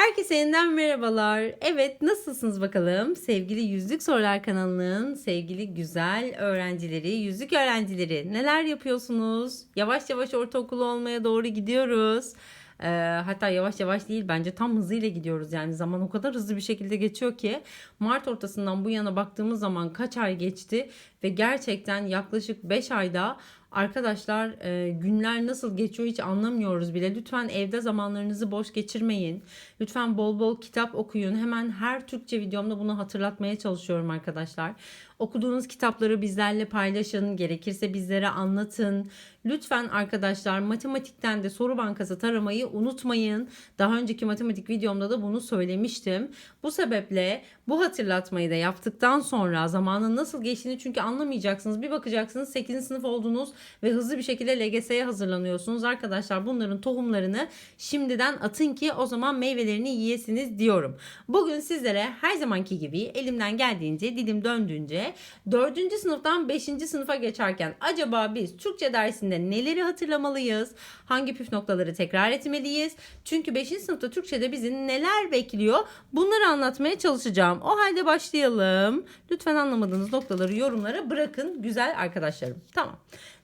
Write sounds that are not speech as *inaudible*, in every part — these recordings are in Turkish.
Herkese yeniden merhabalar. Evet nasılsınız bakalım? Sevgili Yüzlük Sorular kanalının sevgili güzel öğrencileri, yüzlük öğrencileri neler yapıyorsunuz? Yavaş yavaş ortaokul olmaya doğru gidiyoruz. Ee, hatta yavaş yavaş değil bence tam hızıyla gidiyoruz yani zaman o kadar hızlı bir şekilde geçiyor ki Mart ortasından bu yana baktığımız zaman kaç ay geçti ve gerçekten yaklaşık 5 ayda Arkadaşlar e, günler nasıl geçiyor hiç anlamıyoruz bile. Lütfen evde zamanlarınızı boş geçirmeyin. Lütfen bol bol kitap okuyun. Hemen her Türkçe videomda bunu hatırlatmaya çalışıyorum arkadaşlar. Okuduğunuz kitapları bizlerle paylaşın. Gerekirse bizlere anlatın. Lütfen arkadaşlar matematikten de soru bankası taramayı unutmayın. Daha önceki matematik videomda da bunu söylemiştim. Bu sebeple bu hatırlatmayı da yaptıktan sonra zamanın nasıl geçtiğini çünkü anlamayacaksınız. Bir bakacaksınız 8. sınıf oldunuz ve hızlı bir şekilde LGS'ye hazırlanıyorsunuz. Arkadaşlar bunların tohumlarını şimdiden atın ki o zaman meyvelerini yiyesiniz diyorum. Bugün sizlere her zamanki gibi elimden geldiğince dilim döndüğünce 4. sınıftan 5. sınıfa geçerken acaba biz Türkçe dersinde neleri hatırlamalıyız? Hangi püf noktaları tekrar etmeliyiz? Çünkü 5. sınıfta Türkçe'de bizi neler bekliyor? Bunları anlatmaya çalışacağım. O halde başlayalım. Lütfen anlamadığınız noktaları yorumlara bırakın güzel arkadaşlarım. Tamam.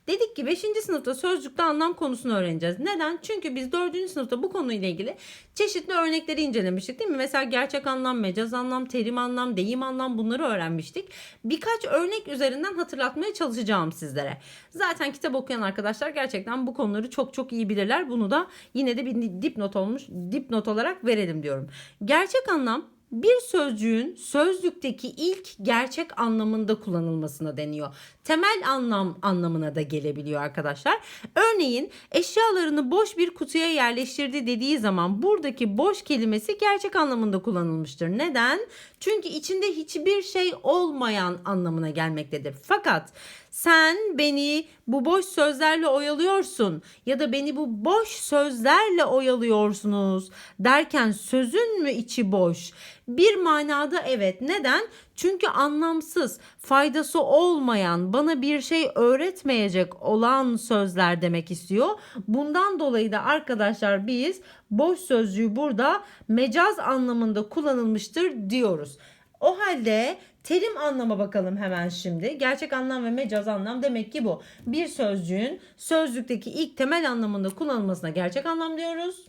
Dedik ki 5. sınıfta sözcükte anlam konusunu öğreneceğiz. Neden? Çünkü biz 4. sınıfta bu konuyla ilgili çeşitli örnekleri incelemiştik değil mi? Mesela gerçek anlam, mecaz anlam, terim anlam, deyim anlam bunları öğrenmiştik. Birkaç örnek üzerinden hatırlatmaya çalışacağım sizlere. Zaten kitap okuyan arkadaşlar gerçekten bu konuları çok çok iyi bilirler. Bunu da yine de bir dipnot olmuş, dipnot olarak verelim diyorum. Gerçek anlam bir sözcüğün sözlükteki ilk gerçek anlamında kullanılmasına deniyor. Temel anlam anlamına da gelebiliyor arkadaşlar. Örneğin eşyalarını boş bir kutuya yerleştirdi dediği zaman buradaki boş kelimesi gerçek anlamında kullanılmıştır. Neden? Çünkü içinde hiçbir şey olmayan anlamına gelmektedir. Fakat sen beni bu boş sözlerle oyalıyorsun ya da beni bu boş sözlerle oyalıyorsunuz derken sözün mü içi boş? Bir manada evet. Neden? Çünkü anlamsız, faydası olmayan, bana bir şey öğretmeyecek olan sözler demek istiyor. Bundan dolayı da arkadaşlar biz boş sözcüğü burada mecaz anlamında kullanılmıştır diyoruz. O halde terim anlama bakalım hemen şimdi. Gerçek anlam ve mecaz anlam demek ki bu. Bir sözcüğün sözlükteki ilk temel anlamında kullanılmasına gerçek anlam diyoruz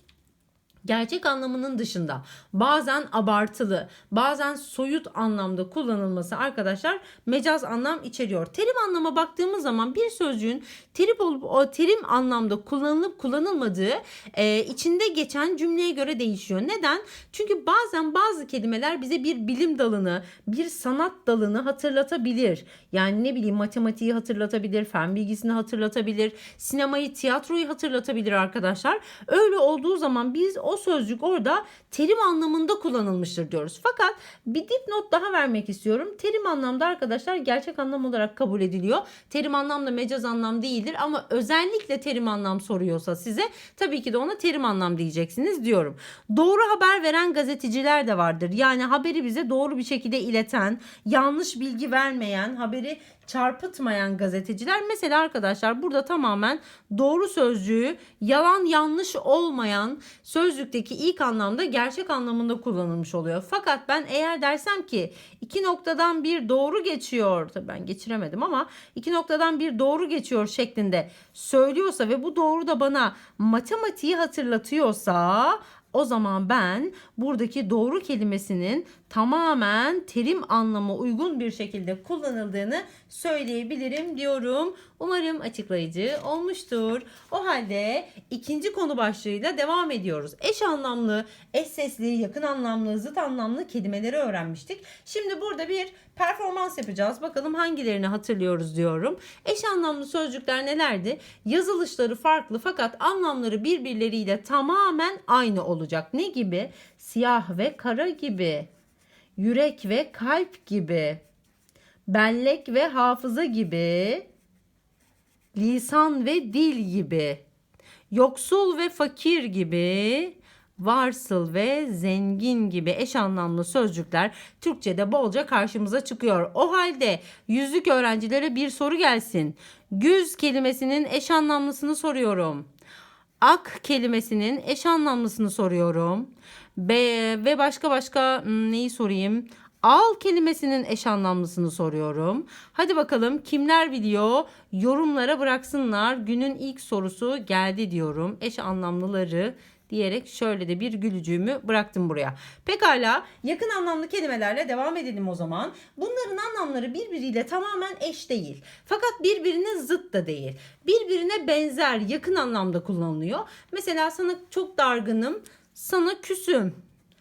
gerçek anlamının dışında bazen abartılı, bazen soyut anlamda kullanılması arkadaşlar mecaz anlam içeriyor. Terim anlama baktığımız zaman bir sözcüğün terim olup o terim anlamda kullanılıp kullanılmadığı e, içinde geçen cümleye göre değişiyor. Neden? Çünkü bazen bazı kelimeler bize bir bilim dalını, bir sanat dalını hatırlatabilir. Yani ne bileyim matematiği hatırlatabilir, fen bilgisini hatırlatabilir, sinemayı, tiyatroyu hatırlatabilir arkadaşlar. Öyle olduğu zaman biz o sözcük orada terim anlamında kullanılmıştır diyoruz. Fakat bir dipnot daha vermek istiyorum. Terim anlamda arkadaşlar gerçek anlam olarak kabul ediliyor. Terim anlamda mecaz anlam değildir ama özellikle terim anlam soruyorsa size tabii ki de ona terim anlam diyeceksiniz diyorum. Doğru haber veren gazeteciler de vardır. Yani haberi bize doğru bir şekilde ileten, yanlış bilgi vermeyen, haberi çarpıtmayan gazeteciler mesela arkadaşlar burada tamamen doğru sözcüğü yalan yanlış olmayan sözlükteki ilk anlamda gerçek anlamında kullanılmış oluyor. Fakat ben eğer dersem ki iki noktadan bir doğru geçiyor tabii ben geçiremedim ama iki noktadan bir doğru geçiyor şeklinde söylüyorsa ve bu doğru da bana matematiği hatırlatıyorsa o zaman ben buradaki doğru kelimesinin tamamen terim anlamı uygun bir şekilde kullanıldığını söyleyebilirim diyorum. Umarım açıklayıcı olmuştur. O halde ikinci konu başlığıyla devam ediyoruz. Eş anlamlı, eş sesli, yakın anlamlı, zıt anlamlı kelimeleri öğrenmiştik. Şimdi burada bir performans yapacağız. Bakalım hangilerini hatırlıyoruz diyorum. Eş anlamlı sözcükler nelerdi? Yazılışları farklı fakat anlamları birbirleriyle tamamen aynı olacak. Ne gibi? Siyah ve kara gibi yürek ve kalp gibi, bellek ve hafıza gibi, lisan ve dil gibi, yoksul ve fakir gibi, varsıl ve zengin gibi eş anlamlı sözcükler Türkçe'de bolca karşımıza çıkıyor. O halde yüzlük öğrencilere bir soru gelsin. Güz kelimesinin eş anlamlısını soruyorum. ak kelimesinin eş anlamlısını soruyorum. B ve başka başka neyi sorayım? Al kelimesinin eş anlamlısını soruyorum. Hadi bakalım kimler biliyor? Yorumlara bıraksınlar. Günün ilk sorusu geldi diyorum. Eş anlamlıları diyerek şöyle de bir gülücüğümü bıraktım buraya. Pekala yakın anlamlı kelimelerle devam edelim o zaman. Bunların anlamları birbiriyle tamamen eş değil. Fakat birbirine zıt da değil. Birbirine benzer yakın anlamda kullanılıyor. Mesela sana çok dargınım, sana küsüm.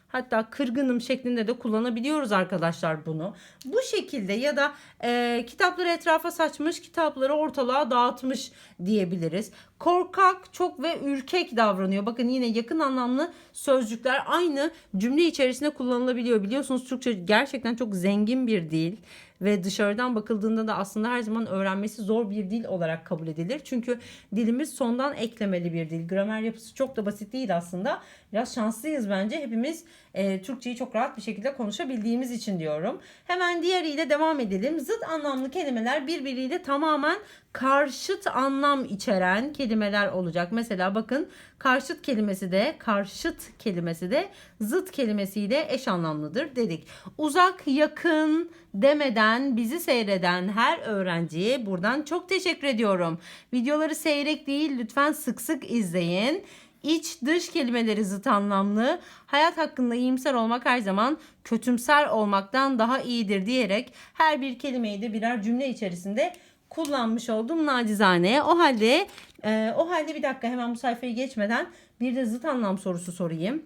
Hatta kırgınım şeklinde de kullanabiliyoruz arkadaşlar bunu. Bu şekilde ya da e, kitapları etrafa saçmış, kitapları ortalığa dağıtmış diyebiliriz. Korkak, çok ve ürkek davranıyor. Bakın yine yakın anlamlı sözcükler aynı cümle içerisinde kullanılabiliyor. Biliyorsunuz Türkçe gerçekten çok zengin bir dil ve dışarıdan bakıldığında da aslında her zaman öğrenmesi zor bir dil olarak kabul edilir. Çünkü dilimiz sondan eklemeli bir dil. Gramer yapısı çok da basit değil aslında. Biraz şanslıyız bence. Hepimiz e, Türkçeyi çok rahat bir şekilde konuşabildiğimiz için diyorum. Hemen diğeriyle devam edelim. Zıt anlamlı kelimeler birbiriyle tamamen karşıt anlam içeren kelimeler olacak. Mesela bakın karşıt kelimesi de karşıt kelimesi de zıt kelimesiyle eş anlamlıdır dedik. Uzak, yakın demeden bizi seyreden her öğrenciye buradan çok teşekkür ediyorum. Videoları seyrek değil lütfen sık sık izleyin. İç dış kelimeleri zıt anlamlı. Hayat hakkında iyimser olmak her zaman kötümser olmaktan daha iyidir diyerek her bir kelimeyi de birer cümle içerisinde kullanmış oldum nacizane. O halde e, o halde bir dakika hemen bu sayfayı geçmeden bir de zıt anlam sorusu sorayım.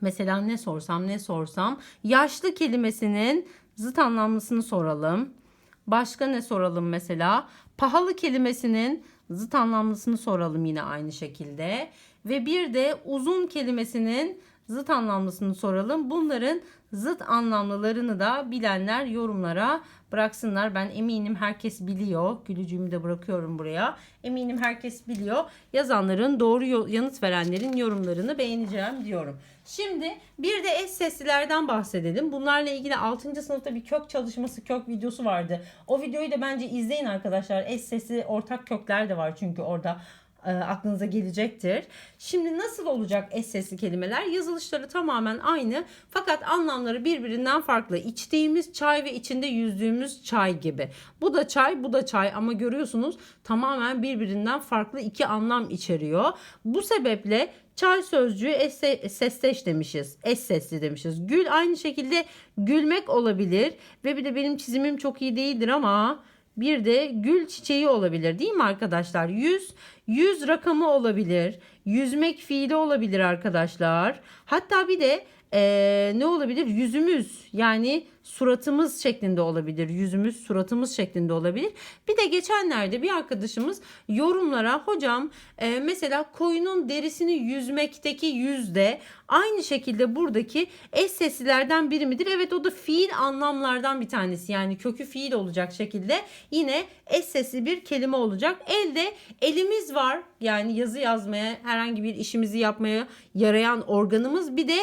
Mesela ne sorsam ne sorsam yaşlı kelimesinin zıt anlamlısını soralım. Başka ne soralım mesela? Pahalı kelimesinin zıt anlamlısını soralım yine aynı şekilde. Ve bir de uzun kelimesinin zıt anlamlısını soralım. Bunların zıt anlamlılarını da bilenler yorumlara bıraksınlar. Ben eminim herkes biliyor. Gülücüğümü de bırakıyorum buraya. Eminim herkes biliyor. Yazanların doğru yanıt verenlerin yorumlarını beğeneceğim diyorum. Şimdi bir de eş seslilerden bahsedelim. Bunlarla ilgili 6. sınıfta bir kök çalışması, kök videosu vardı. O videoyu da bence izleyin arkadaşlar. Eş sesli ortak kökler de var çünkü orada aklınıza gelecektir. Şimdi nasıl olacak eş sesli kelimeler? Yazılışları tamamen aynı fakat anlamları birbirinden farklı. İçtiğimiz çay ve içinde yüzdüğümüz çay gibi. Bu da çay, bu da çay ama görüyorsunuz tamamen birbirinden farklı iki anlam içeriyor. Bu sebeple Çay sözcüğü eş se- sesteş demişiz. Eş sesli demişiz. Gül aynı şekilde gülmek olabilir. Ve bir de benim çizimim çok iyi değildir ama bir de gül çiçeği olabilir değil mi arkadaşlar? Yüz, yüz rakamı olabilir. Yüzmek fiili olabilir arkadaşlar. Hatta bir de eee, ne olabilir? Yüzümüz yani suratımız şeklinde olabilir. Yüzümüz suratımız şeklinde olabilir. Bir de geçenlerde bir arkadaşımız yorumlara hocam e, mesela koyunun derisini yüzmekteki yüzde aynı şekilde buradaki eş seslilerden biri midir? Evet o da fiil anlamlardan bir tanesi. Yani kökü fiil olacak şekilde yine eş sesli bir kelime olacak. Elde elimiz var. Yani yazı yazmaya herhangi bir işimizi yapmaya yarayan organımız. Bir de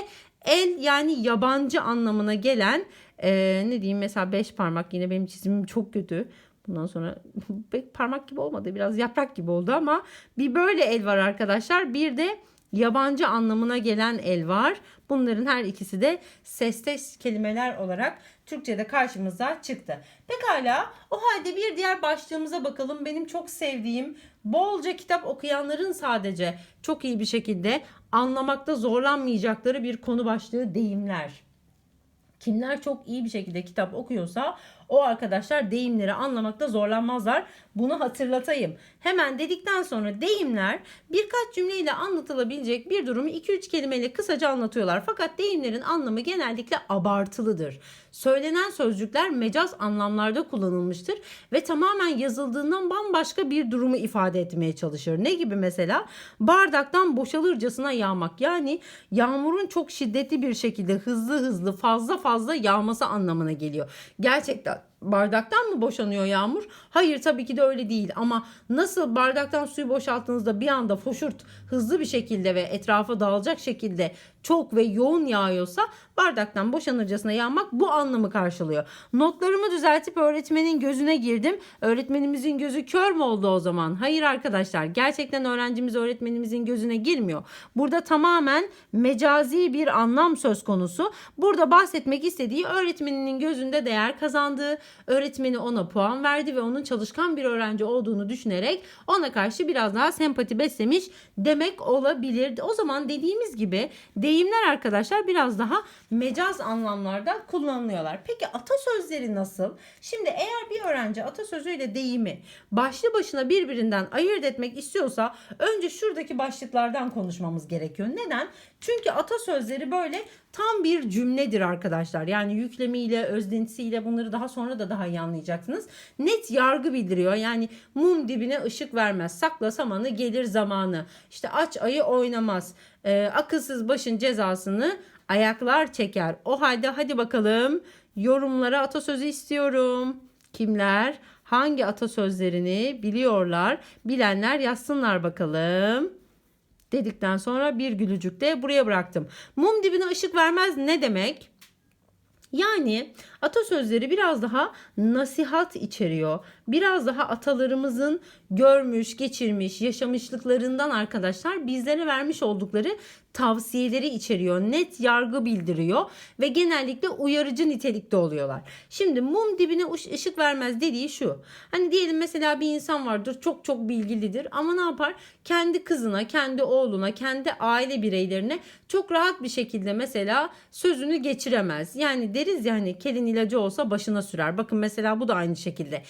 el yani yabancı anlamına gelen e, ne diyeyim mesela beş parmak yine benim çizimim çok kötü. Bundan sonra *laughs* pek parmak gibi olmadı biraz yaprak gibi oldu ama bir böyle el var arkadaşlar. Bir de yabancı anlamına gelen el var. Bunların her ikisi de sesteş kelimeler olarak Türkçe'de karşımıza çıktı. Pekala o halde bir diğer başlığımıza bakalım. Benim çok sevdiğim bolca kitap okuyanların sadece çok iyi bir şekilde anlamakta zorlanmayacakları bir konu başlığı deyimler. Kimler çok iyi bir şekilde kitap okuyorsa o arkadaşlar deyimleri anlamakta zorlanmazlar. Bunu hatırlatayım. Hemen dedikten sonra deyimler birkaç cümleyle anlatılabilecek bir durumu 2-3 kelimeyle kısaca anlatıyorlar. Fakat deyimlerin anlamı genellikle abartılıdır. Söylenen sözcükler mecaz anlamlarda kullanılmıştır ve tamamen yazıldığından bambaşka bir durumu ifade etmeye çalışır. Ne gibi mesela? Bardaktan boşalırcasına yağmak. Yani yağmurun çok şiddetli bir şekilde hızlı hızlı fazla fazla yağması anlamına geliyor. Gerçekten Obrigado. Bardaktan mı boşanıyor yağmur? Hayır tabii ki de öyle değil ama nasıl bardaktan suyu boşalttığınızda bir anda foşurt hızlı bir şekilde ve etrafa dağılacak şekilde çok ve yoğun yağıyorsa bardaktan boşanırcasına yağmak bu anlamı karşılıyor. Notlarımı düzeltip öğretmenin gözüne girdim. Öğretmenimizin gözü kör mü oldu o zaman? Hayır arkadaşlar gerçekten öğrencimiz öğretmenimizin gözüne girmiyor. Burada tamamen mecazi bir anlam söz konusu. Burada bahsetmek istediği öğretmeninin gözünde değer kazandığı, öğretmeni ona puan verdi ve onun çalışkan bir öğrenci olduğunu düşünerek ona karşı biraz daha sempati beslemiş demek olabilir. O zaman dediğimiz gibi deyimler arkadaşlar biraz daha mecaz anlamlarda kullanılıyorlar. Peki atasözleri nasıl? Şimdi eğer bir öğrenci atasözüyle deyimi başlı başına birbirinden ayırt etmek istiyorsa önce şuradaki başlıklardan konuşmamız gerekiyor. Neden? Çünkü atasözleri böyle tam bir cümledir arkadaşlar. Yani yüklemiyle, özdenisiyle bunları daha sonra da daha iyi anlayacaksınız. Net yargı bildiriyor. Yani mum dibine ışık vermez. Sakla samanı gelir zamanı. İşte aç ayı oynamaz. Ee, akılsız başın cezasını ayaklar çeker. O halde hadi bakalım yorumlara atasözü istiyorum. Kimler hangi atasözlerini biliyorlar? Bilenler yazsınlar bakalım dedikten sonra bir gülücük de buraya bıraktım. Mum dibine ışık vermez ne demek? Yani atasözleri biraz daha nasihat içeriyor. Biraz daha atalarımızın görmüş, geçirmiş, yaşamışlıklarından arkadaşlar bizlere vermiş oldukları tavsiyeleri içeriyor. Net yargı bildiriyor ve genellikle uyarıcı nitelikte oluyorlar. Şimdi mum dibine ış- ışık vermez dediği şu. Hani diyelim mesela bir insan vardır çok çok bilgilidir ama ne yapar? Kendi kızına, kendi oğluna, kendi aile bireylerine çok rahat bir şekilde mesela sözünü geçiremez. Yani deriz ya hani kelin ilacı olsa başına sürer. Bakın mesela bu da aynı şekilde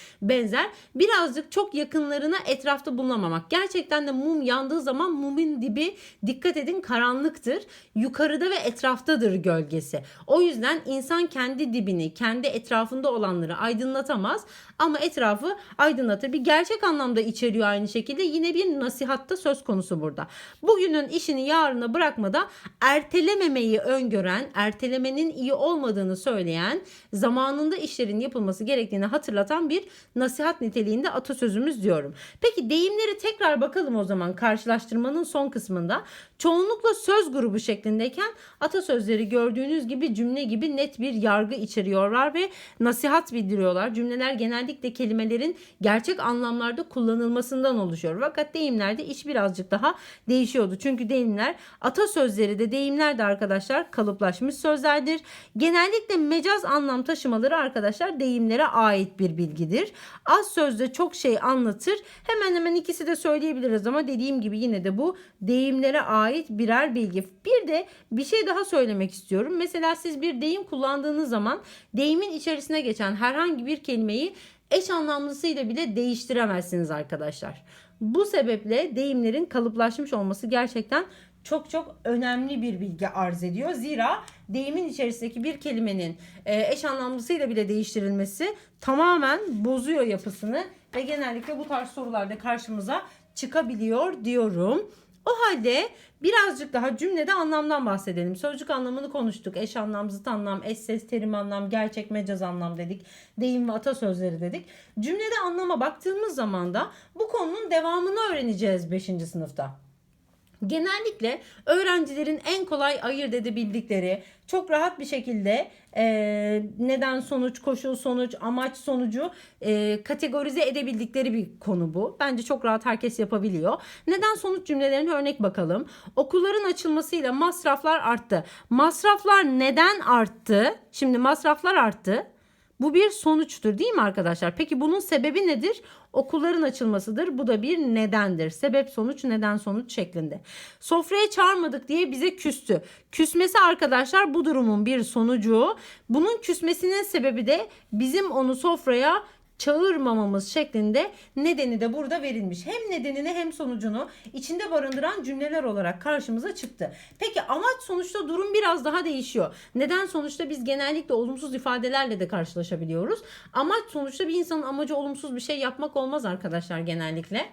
benzer. Birazcık çok yakınlarına etrafta bulunamamak. Gerçekten de mum yandığı zaman mumun dibi dikkat edin karanlıktır. Yukarıda ve etraftadır gölgesi. O yüzden insan kendi dibini, kendi etrafında olanları aydınlatamaz ama etrafı aydınlatır. Bir gerçek anlamda içeriyor aynı şekilde. Yine bir nasihatta söz konusu burada. Bugünün işini yarına bırakmada ertelememeyi öngören, ertelemenin iyi olmadığını söyleyen, zamanında işlerin yapılması gerektiğini hatırlatan bir nasihat niteliğinde atasözümüz diyorum. Peki deyimleri tekrar bakalım o zaman karşılaştırmanın son kısmında. Çoğunlukla söz grubu şeklindeyken atasözleri gördüğünüz gibi cümle gibi net bir yargı içeriyorlar ve nasihat bildiriyorlar. Cümleler genellikle kelimelerin gerçek anlamlarda kullanılmasından oluşuyor. Fakat deyimlerde iş birazcık daha değişiyordu. Çünkü deyimler atasözleri de deyimler de arkadaşlar kalıplaşmış sözlerdir. Genellikle mecaz anlam taşımaları arkadaşlar deyimlere ait bir bilgidir. Az sözde çok şey anlatır. Hemen hemen ikisi de söyleyebiliriz ama dediğim gibi yine de bu deyimlere ait birer bilgi. Bir de bir şey daha söylemek istiyorum. Mesela siz bir deyim kullandığınız zaman deyimin içerisine geçen herhangi bir kelimeyi eş anlamlısıyla bile değiştiremezsiniz arkadaşlar. Bu sebeple deyimlerin kalıplaşmış olması gerçekten çok çok önemli bir bilgi arz ediyor. Zira deyimin içerisindeki bir kelimenin e, eş anlamlısıyla bile değiştirilmesi tamamen bozuyor yapısını ve genellikle bu tarz sorularda karşımıza çıkabiliyor diyorum. O halde birazcık daha cümlede anlamdan bahsedelim. Sözcük anlamını konuştuk. Eş anlam, zıt anlam, eş ses, terim anlam, gerçek mecaz anlam dedik. Deyim ve atasözleri dedik. Cümlede anlama baktığımız zaman da bu konunun devamını öğreneceğiz 5. sınıfta. Genellikle öğrencilerin en kolay ayırt edebildikleri, çok rahat bir şekilde e, neden sonuç, koşul sonuç, amaç sonucu e, kategorize edebildikleri bir konu bu. Bence çok rahat herkes yapabiliyor. Neden sonuç cümlelerine örnek bakalım. Okulların açılmasıyla masraflar arttı. Masraflar neden arttı? Şimdi masraflar arttı. Bu bir sonuçtur değil mi arkadaşlar? Peki bunun sebebi nedir? Okulların açılmasıdır. Bu da bir nedendir. Sebep sonuç neden sonuç şeklinde. Sofraya çağırmadık diye bize küstü. Küsmesi arkadaşlar bu durumun bir sonucu. Bunun küsmesinin sebebi de bizim onu sofraya çağırmamamız şeklinde nedeni de burada verilmiş. Hem nedenini hem sonucunu içinde barındıran cümleler olarak karşımıza çıktı. Peki amaç sonuçta durum biraz daha değişiyor. Neden sonuçta biz genellikle olumsuz ifadelerle de karşılaşabiliyoruz. Amaç sonuçta bir insanın amacı olumsuz bir şey yapmak olmaz arkadaşlar genellikle.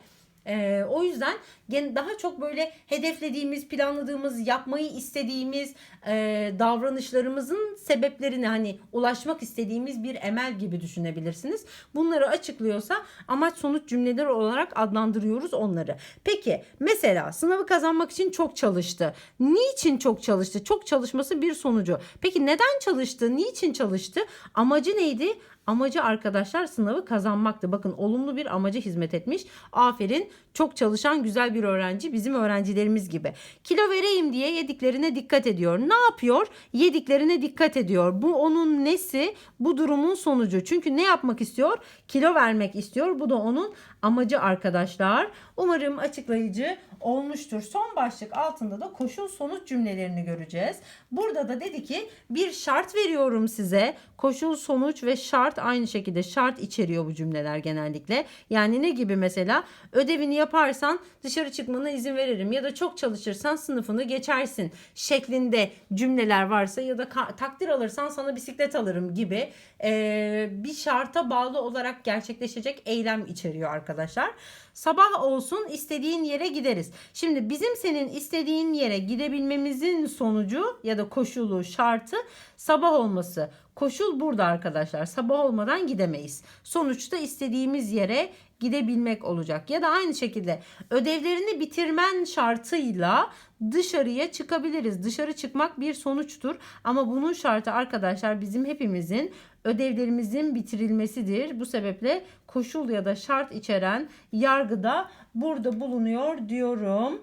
Ee, o yüzden daha çok böyle hedeflediğimiz, planladığımız, yapmayı istediğimiz e, davranışlarımızın sebeplerini hani ulaşmak istediğimiz bir emel gibi düşünebilirsiniz. Bunları açıklıyorsa amaç sonuç cümleleri olarak adlandırıyoruz onları. Peki mesela sınavı kazanmak için çok çalıştı. Niçin çok çalıştı? Çok çalışması bir sonucu. Peki neden çalıştı? Niçin çalıştı? Amacı neydi? Amacı arkadaşlar sınavı kazanmaktı. Bakın olumlu bir amaca hizmet etmiş. Aferin. Çok çalışan güzel bir öğrenci bizim öğrencilerimiz gibi. Kilo vereyim diye yediklerine dikkat ediyor. Ne yapıyor? Yediklerine dikkat ediyor. Bu onun nesi? Bu durumun sonucu. Çünkü ne yapmak istiyor? Kilo vermek istiyor. Bu da onun amacı arkadaşlar. Umarım açıklayıcı olmuştur. Son başlık altında da koşul sonuç cümlelerini göreceğiz. Burada da dedi ki bir şart veriyorum size. Koşul sonuç ve şart aynı şekilde şart içeriyor bu cümleler genellikle. Yani ne gibi mesela ödevini yaparsan dışarı çıkmana izin veririm ya da çok çalışırsan sınıfını geçersin şeklinde cümleler varsa ya da takdir alırsan sana bisiklet alırım gibi eee, bir şarta bağlı olarak gerçekleşecek eylem içeriyor arkadaşlar. Sabah olsun istediğin yere gideriz. Şimdi bizim senin istediğin yere gidebilmemizin sonucu ya da koşulu şartı sabah olması. Koşul burada arkadaşlar. Sabah olmadan gidemeyiz. Sonuçta istediğimiz yere gidebilmek olacak. Ya da aynı şekilde ödevlerini bitirmen şartıyla dışarıya çıkabiliriz. Dışarı çıkmak bir sonuçtur ama bunun şartı arkadaşlar bizim hepimizin ödevlerimizin bitirilmesidir. Bu sebeple koşul ya da şart içeren yargıda burada bulunuyor diyorum.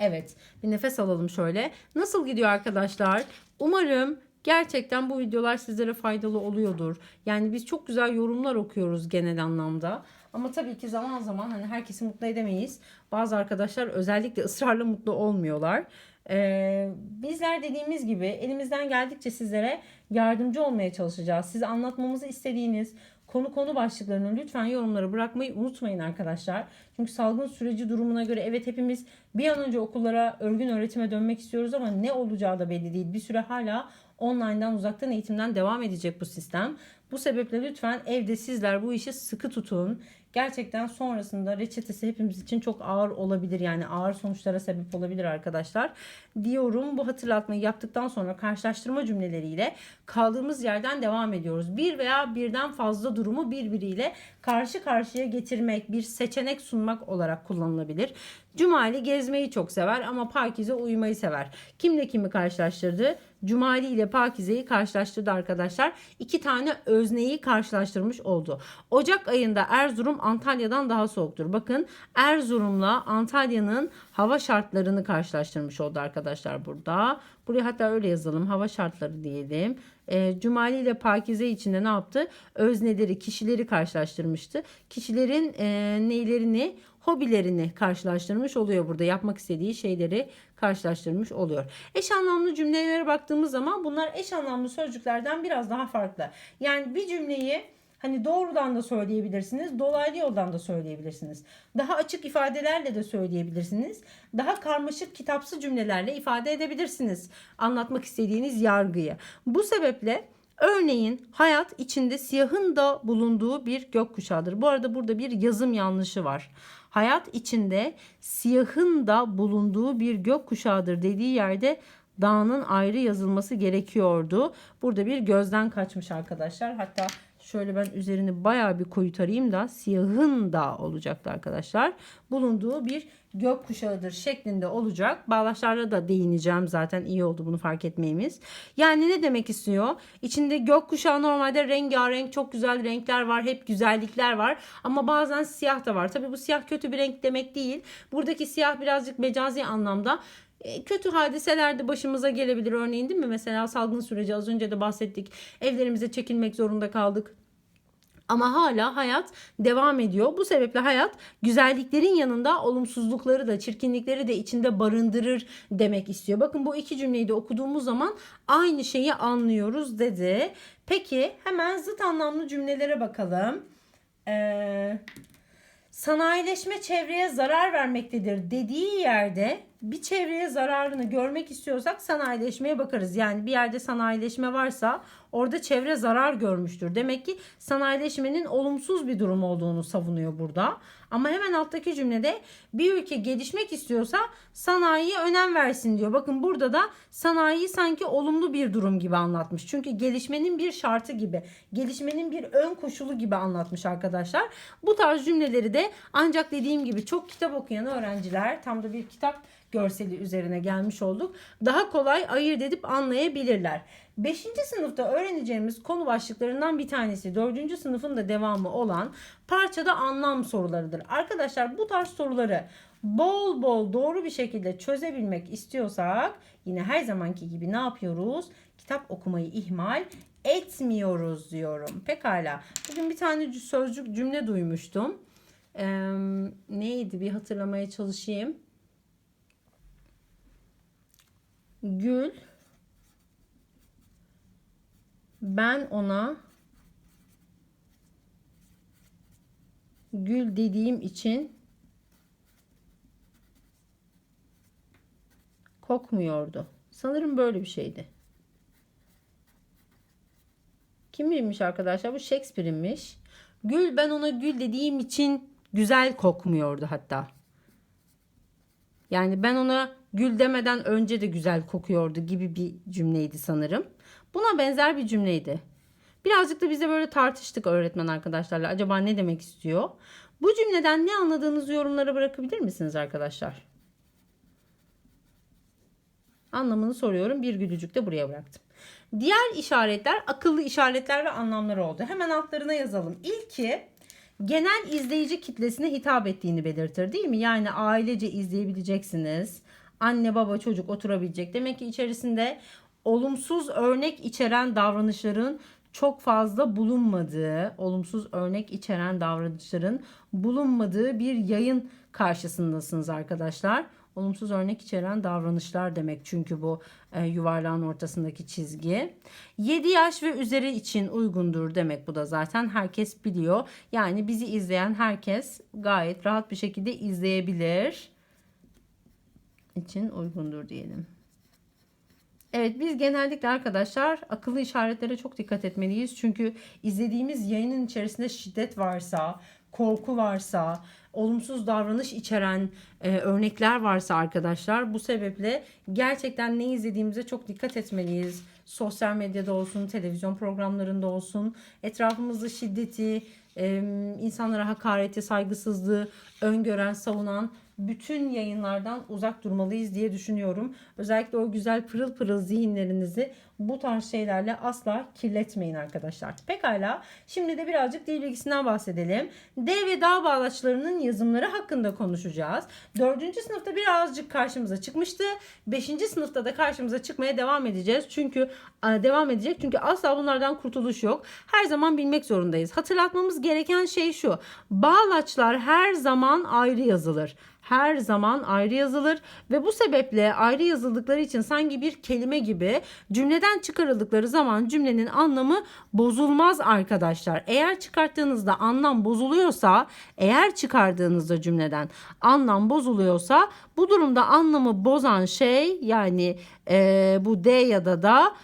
Evet bir nefes alalım şöyle. Nasıl gidiyor arkadaşlar? Umarım gerçekten bu videolar sizlere faydalı oluyordur. Yani biz çok güzel yorumlar okuyoruz genel anlamda. Ama tabii ki zaman zaman hani herkesi mutlu edemeyiz. Bazı arkadaşlar özellikle ısrarla mutlu olmuyorlar. Ee, bizler dediğimiz gibi elimizden geldikçe sizlere yardımcı olmaya çalışacağız. Size anlatmamızı istediğiniz konu konu başlıklarını lütfen yorumlara bırakmayı unutmayın arkadaşlar. Çünkü salgın süreci durumuna göre evet hepimiz bir an önce okullara örgün öğretime dönmek istiyoruz ama ne olacağı da belli değil. Bir süre hala online'dan uzaktan eğitimden devam edecek bu sistem. Bu sebeple lütfen evde sizler bu işi sıkı tutun. Gerçekten sonrasında reçetesi hepimiz için çok ağır olabilir. Yani ağır sonuçlara sebep olabilir arkadaşlar. Diyorum bu hatırlatmayı yaptıktan sonra karşılaştırma cümleleriyle kaldığımız yerden devam ediyoruz. Bir veya birden fazla durumu birbiriyle karşı karşıya getirmek, bir seçenek sunmak olarak kullanılabilir. Cumali gezmeyi çok sever ama Pakize uyumayı sever. Kimle kimi karşılaştırdı? Cumali ile Pakize'yi karşılaştırdı arkadaşlar. İki tane özneyi karşılaştırmış oldu. Ocak ayında Erzurum Antalya'dan daha soğuktur. Bakın Erzurum'la Antalya'nın hava şartlarını karşılaştırmış oldu arkadaşlar burada. Buraya hatta öyle yazalım. Hava şartları diyelim. E, Cumali ile Pakize içinde ne yaptı? Özneleri, kişileri karşılaştırmıştı. Kişilerin e, neylerini, hobilerini karşılaştırmış oluyor burada. Yapmak istediği şeyleri karşılaştırmış oluyor. Eş anlamlı cümlelere baktığımız zaman bunlar eş anlamlı sözcüklerden biraz daha farklı. Yani bir cümleyi Hani doğrudan da söyleyebilirsiniz, dolaylı yoldan da söyleyebilirsiniz. Daha açık ifadelerle de söyleyebilirsiniz. Daha karmaşık kitapsı cümlelerle ifade edebilirsiniz anlatmak istediğiniz yargıyı. Bu sebeple örneğin hayat içinde siyahın da bulunduğu bir gökkuşağıdır. Bu arada burada bir yazım yanlışı var. Hayat içinde siyahın da bulunduğu bir gökkuşağıdır dediği yerde dağının ayrı yazılması gerekiyordu. Burada bir gözden kaçmış arkadaşlar. Hatta Şöyle ben üzerini bayağı bir koyu tarayayım da siyahın da olacaktı arkadaşlar. Bulunduğu bir gökkuşağıdır şeklinde olacak. Bağlaçlarla da değineceğim zaten iyi oldu bunu fark etmeyimiz. Yani ne demek istiyor? İçinde gökkuşağı normalde rengarenk çok güzel renkler var. Hep güzellikler var. Ama bazen siyah da var. Tabii bu siyah kötü bir renk demek değil. Buradaki siyah birazcık mecazi anlamda e, kötü hadiseler de başımıza gelebilir örneğin değil mi? Mesela salgın süreci az önce de bahsettik. Evlerimize çekilmek zorunda kaldık. Ama hala hayat devam ediyor. Bu sebeple hayat güzelliklerin yanında olumsuzlukları da çirkinlikleri de içinde barındırır demek istiyor. Bakın bu iki cümleyi de okuduğumuz zaman aynı şeyi anlıyoruz dedi. Peki hemen zıt anlamlı cümlelere bakalım. Eee sanayileşme çevreye zarar vermektedir dediği yerde bir çevreye zararını görmek istiyorsak sanayileşmeye bakarız. Yani bir yerde sanayileşme varsa orada çevre zarar görmüştür. Demek ki sanayileşmenin olumsuz bir durum olduğunu savunuyor burada. Ama hemen alttaki cümlede bir ülke gelişmek istiyorsa sanayiye önem versin diyor. Bakın burada da sanayi sanki olumlu bir durum gibi anlatmış. Çünkü gelişmenin bir şartı gibi, gelişmenin bir ön koşulu gibi anlatmış arkadaşlar. Bu tarz cümleleri de ancak dediğim gibi çok kitap okuyan öğrenciler tam da bir kitap görseli üzerine gelmiş olduk. Daha kolay ayırt edip anlayabilirler. 5. sınıfta öğreneceğimiz konu başlıklarından bir tanesi 4. sınıfın da devamı olan parçada anlam sorularıdır. Arkadaşlar bu tarz soruları bol bol doğru bir şekilde çözebilmek istiyorsak yine her zamanki gibi ne yapıyoruz? Kitap okumayı ihmal etmiyoruz diyorum. Pekala. Bugün bir tane sözcük cümle duymuştum. Ee, neydi bir hatırlamaya çalışayım. Gül ben ona gül dediğim için kokmuyordu. Sanırım böyle bir şeydi. Kimmiş arkadaşlar? Bu Shakespeare'inmiş. Gül ben ona gül dediğim için güzel kokmuyordu hatta. Yani ben ona gül demeden önce de güzel kokuyordu gibi bir cümleydi sanırım. Buna benzer bir cümleydi. Birazcık da bize böyle tartıştık öğretmen arkadaşlarla. Acaba ne demek istiyor? Bu cümleden ne anladığınızı yorumlara bırakabilir misiniz arkadaşlar? Anlamını soruyorum. Bir gülücük de buraya bıraktım. Diğer işaretler akıllı işaretler ve anlamları oldu. Hemen altlarına yazalım. İlki genel izleyici kitlesine hitap ettiğini belirtir değil mi? Yani ailece izleyebileceksiniz. Anne baba çocuk oturabilecek. Demek ki içerisinde olumsuz örnek içeren davranışların çok fazla bulunmadığı, olumsuz örnek içeren davranışların bulunmadığı bir yayın karşısındasınız arkadaşlar. Olumsuz örnek içeren davranışlar demek çünkü bu e, yuvarlağın ortasındaki çizgi. 7 yaş ve üzeri için uygundur demek bu da zaten herkes biliyor. Yani bizi izleyen herkes gayet rahat bir şekilde izleyebilir. İçin uygundur diyelim. Evet biz genellikle arkadaşlar akıllı işaretlere çok dikkat etmeliyiz. Çünkü izlediğimiz yayının içerisinde şiddet varsa, korku varsa, olumsuz davranış içeren e, örnekler varsa arkadaşlar bu sebeple gerçekten ne izlediğimize çok dikkat etmeliyiz. Sosyal medyada olsun, televizyon programlarında olsun, etrafımızda şiddeti, e, insanlara hakareti, saygısızlığı öngören, savunan bütün yayınlardan uzak durmalıyız diye düşünüyorum. Özellikle o güzel pırıl pırıl zihinlerinizi bu tarz şeylerle asla kirletmeyin arkadaşlar. Pekala şimdi de birazcık dil bilgisinden bahsedelim. D ve dağ bağlaçlarının yazımları hakkında konuşacağız. Dördüncü sınıfta birazcık karşımıza çıkmıştı. Beşinci sınıfta da karşımıza çıkmaya devam edeceğiz. Çünkü devam edecek. Çünkü asla bunlardan kurtuluş yok. Her zaman bilmek zorundayız. Hatırlatmamız gereken şey şu. Bağlaçlar her zaman ayrı yazılır her zaman ayrı yazılır ve bu sebeple ayrı yazıldıkları için sanki bir kelime gibi cümleden çıkarıldıkları zaman cümlenin anlamı bozulmaz arkadaşlar. Eğer çıkarttığınızda anlam bozuluyorsa, eğer çıkardığınızda cümleden anlam bozuluyorsa bu durumda anlamı bozan şey yani e, bu D ya da da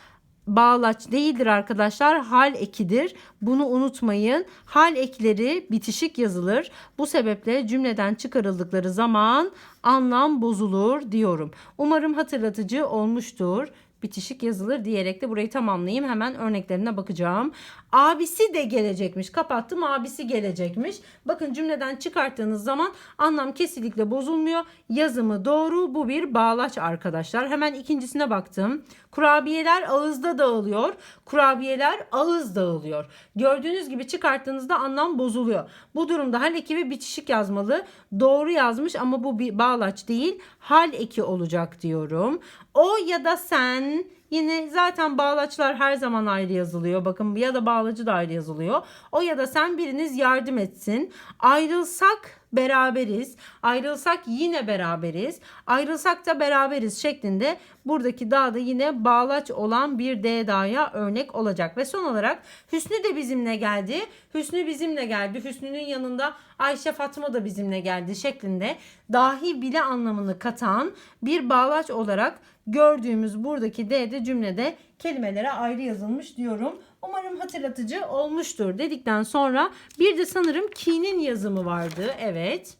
bağlaç değildir arkadaşlar. Hal ekidir. Bunu unutmayın. Hal ekleri bitişik yazılır. Bu sebeple cümleden çıkarıldıkları zaman anlam bozulur diyorum. Umarım hatırlatıcı olmuştur bitişik yazılır diyerek de burayı tamamlayayım. Hemen örneklerine bakacağım. Abisi de gelecekmiş. Kapattım abisi gelecekmiş. Bakın cümleden çıkarttığınız zaman anlam kesinlikle bozulmuyor. Yazımı doğru. Bu bir bağlaç arkadaşlar. Hemen ikincisine baktım. Kurabiyeler ağızda dağılıyor. Kurabiyeler ağız dağılıyor. Gördüğünüz gibi çıkarttığınızda anlam bozuluyor. Bu durumda hal eki ve bitişik yazmalı. Doğru yazmış ama bu bir bağlaç değil. Hal eki olacak diyorum. O ya da sen Yine zaten bağlaçlar her zaman ayrı yazılıyor. Bakın ya da bağlacı da ayrı yazılıyor. O ya da sen biriniz yardım etsin. Ayrılsak beraberiz. Ayrılsak yine beraberiz. Ayrılsak da beraberiz şeklinde buradaki dağda yine bağlaç olan bir D dağa örnek olacak. Ve son olarak Hüsnü de bizimle geldi. Hüsnü bizimle geldi. Hüsnü'nün yanında Ayşe Fatma da bizimle geldi şeklinde dahi bile anlamını katan bir bağlaç olarak gördüğümüz buradaki D de cümlede kelimelere ayrı yazılmış diyorum. Umarım hatırlatıcı olmuştur dedikten sonra bir de sanırım ki'nin yazımı vardı. Evet.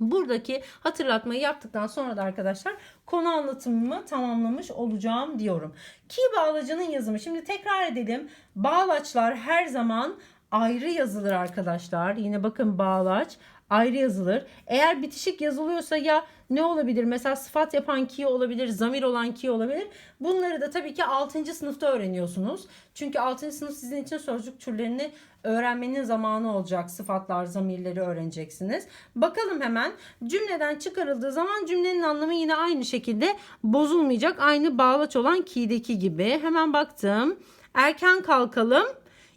Buradaki hatırlatmayı yaptıktan sonra da arkadaşlar konu anlatımımı tamamlamış olacağım diyorum. Ki bağlacının yazımı. Şimdi tekrar edelim. Bağlaçlar her zaman ayrı yazılır arkadaşlar. Yine bakın bağlaç ayrı yazılır. Eğer bitişik yazılıyorsa ya ne olabilir? Mesela sıfat yapan ki olabilir, zamir olan ki olabilir. Bunları da tabii ki 6. sınıfta öğreniyorsunuz. Çünkü 6. sınıf sizin için sözcük türlerini öğrenmenin zamanı olacak. Sıfatlar, zamirleri öğreneceksiniz. Bakalım hemen cümleden çıkarıldığı zaman cümlenin anlamı yine aynı şekilde bozulmayacak. Aynı bağlaç olan ki'deki gibi. Hemen baktım. Erken kalkalım.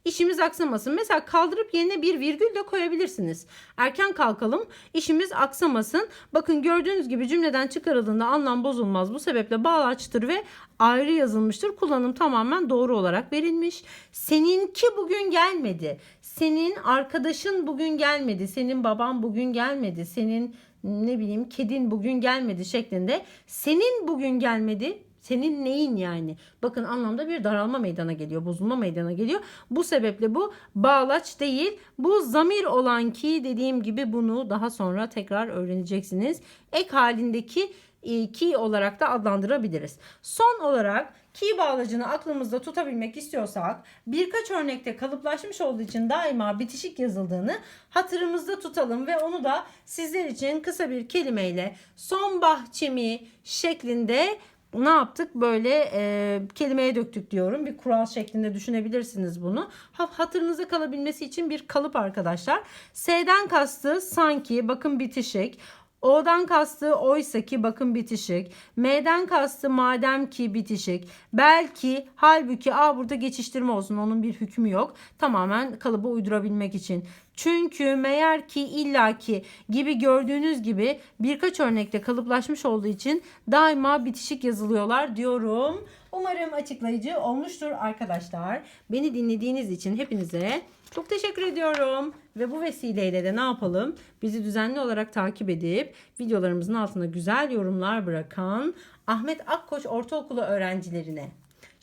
İşimiz aksamasın. Mesela kaldırıp yerine bir virgül de koyabilirsiniz. Erken kalkalım, işimiz aksamasın. Bakın gördüğünüz gibi cümleden çıkarıldığında anlam bozulmaz. Bu sebeple bağlaçtır ve ayrı yazılmıştır. Kullanım tamamen doğru olarak verilmiş. Seninki bugün gelmedi. Senin arkadaşın bugün gelmedi. Senin baban bugün gelmedi. Senin ne bileyim kedin bugün gelmedi şeklinde. Senin bugün gelmedi senin neyin yani? Bakın anlamda bir daralma meydana geliyor, bozulma meydana geliyor. Bu sebeple bu bağlaç değil. Bu zamir olan ki dediğim gibi bunu daha sonra tekrar öğreneceksiniz. Ek halindeki e, ki olarak da adlandırabiliriz. Son olarak ki bağlacını aklımızda tutabilmek istiyorsak birkaç örnekte kalıplaşmış olduğu için daima bitişik yazıldığını hatırımızda tutalım ve onu da sizler için kısa bir kelimeyle son bahçemi şeklinde ne yaptık? Böyle e, kelimeye döktük diyorum. Bir kural şeklinde düşünebilirsiniz bunu. Ha, hatırınıza kalabilmesi için bir kalıp arkadaşlar. S'den kastı sanki bakın bitişik. O'dan kastı oysa ki bakın bitişik. M'den kastı madem ki bitişik. Belki halbuki A burada geçiştirme olsun onun bir hükmü yok. Tamamen kalıbı uydurabilmek için. Çünkü meğer ki illaki gibi gördüğünüz gibi birkaç örnekte kalıplaşmış olduğu için daima bitişik yazılıyorlar diyorum. Umarım açıklayıcı olmuştur arkadaşlar. Beni dinlediğiniz için hepinize çok teşekkür ediyorum. Ve bu vesileyle de ne yapalım? Bizi düzenli olarak takip edip videolarımızın altına güzel yorumlar bırakan Ahmet Akkoç Ortaokulu öğrencilerine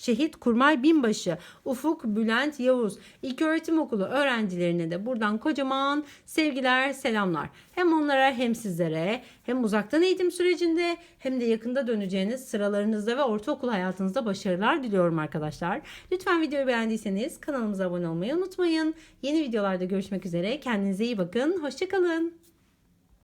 Şehit Kurmay Binbaşı, Ufuk Bülent Yavuz, İlköğretim Okulu öğrencilerine de buradan kocaman sevgiler, selamlar. Hem onlara hem sizlere hem uzaktan eğitim sürecinde hem de yakında döneceğiniz sıralarınızda ve ortaokul hayatınızda başarılar diliyorum arkadaşlar. Lütfen videoyu beğendiyseniz kanalımıza abone olmayı unutmayın. Yeni videolarda görüşmek üzere. Kendinize iyi bakın. Hoşçakalın.